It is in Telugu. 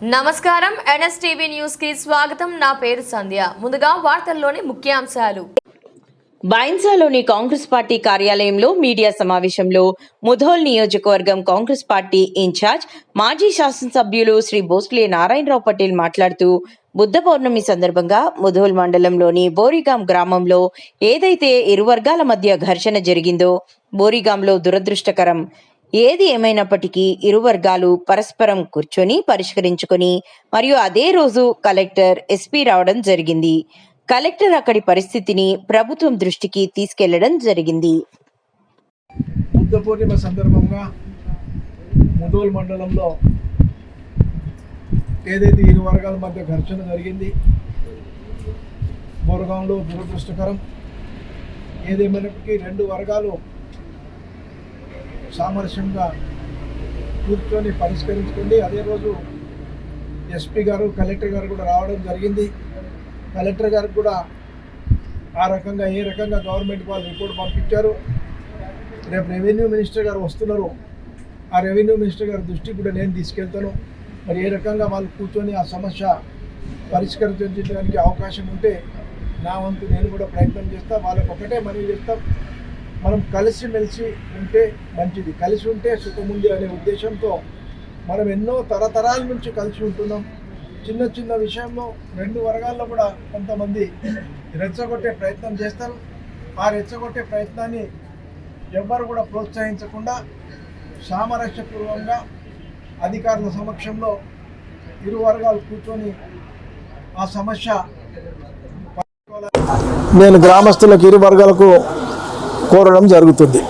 నమస్కారం. ఎన్ఎస్టీవీ న్యూస్కి స్వాగతం. నా పేరు సంధ్య. ముందుగా వార్తల్లోని ముఖ్యాంశాలు. బైన్సాలోని కాంగ్రెస్ పార్టీ కార్యాలయంలో మీడియా సమావేశంలో ముధోల్ నియోజకవర్గం కాంగ్రెస్ పార్టీ ఇన్ఛార్జ్ మాజీ శాసనసభ్యులు శ్రీ భోస్లే నారాయణరావు పటేల్ మాట్లాడుతూ బుద్ధ పౌర్ణమి సందర్భంగా ముధోల్ మండలంలోని బోరిగాం గ్రామంలో ఏదైతే ఇరు వర్గాల మధ్య ఘర్షణ జరిగిందో బోరిగాంలో దురదృష్టకరం. ఏది ఏమైనప్పటికీ ఇరు వర్గాలు పరస్పరం కూర్చొని పరిష్కరించుకొని మరియు అదే రోజు కలెక్టర్ ఎస్పీ రావడం జరిగింది. కలెక్టర్ అక్కడి పరిస్థితిని ప్రభుత్వం దృష్టికి తీసుకెళ్ళడం జరిగింది. బుద్ధ పూర్ణిమ సందర్భంగా ముదోల్ మండలంలో ఏదైతే ఇరు వర్గాల మధ్య ఘర్షణ జరిగింది బోరగాంలో దురదృష్టకరం. ఏదేమైనప్పటికీ రెండు వర్గాలు సామరస్యంగా కూర్చొని పరిష్కరించుకుంది అదే రోజు ఎస్పీ గారు కలెక్టర్ గారు కూడా రావడం జరిగింది. కలెక్టర్ గారికి కూడా ఆ రకంగా ఏ రకంగా గవర్నమెంట్ వాళ్ళు రిపోర్ట్ పంపించారు? రేపు రెవెన్యూ మినిస్టర్ గారు వస్తున్నారు. ఆ రెవెన్యూ మినిస్టర్ గారి దృష్టికి కూడా నేను తీసుకెళ్తాను. మరి ఏ రకంగా వాళ్ళు కూర్చొని ఆ సమస్య పరిష్కరించడానికి అవకాశం ఉంటే నా వంతు నేను కూడా ప్రయత్నం చేస్తా. వాళ్ళకి ఒకటే మనవి చేస్తాం. మనం కలిసిమెలిసి ఉంటే మంచిది. కలిసి ఉంటే సుఖముంది అనే ఉద్దేశంతో మనం ఎన్నో తరతరాల నుంచి కలిసి ఉంటున్నాం. చిన్న చిన్న విషయంలో రెండు వర్గాల్లో కూడా కొంతమంది రెచ్చగొట్టే ప్రయత్నం చేస్తారు. ఆ రెచ్చగొట్టే ప్రయత్నాన్ని ఎవ్వరు కూడా ప్రోత్సహించకుండా సామరస్యపూర్వకంగా అధికారుల సమక్షంలో ఇరు వర్గాలు కూర్చొని ఆ సమస్య నేను గ్రామస్తులకు ఇరు వర్గాలకు కోరడం జరుగుతుంది.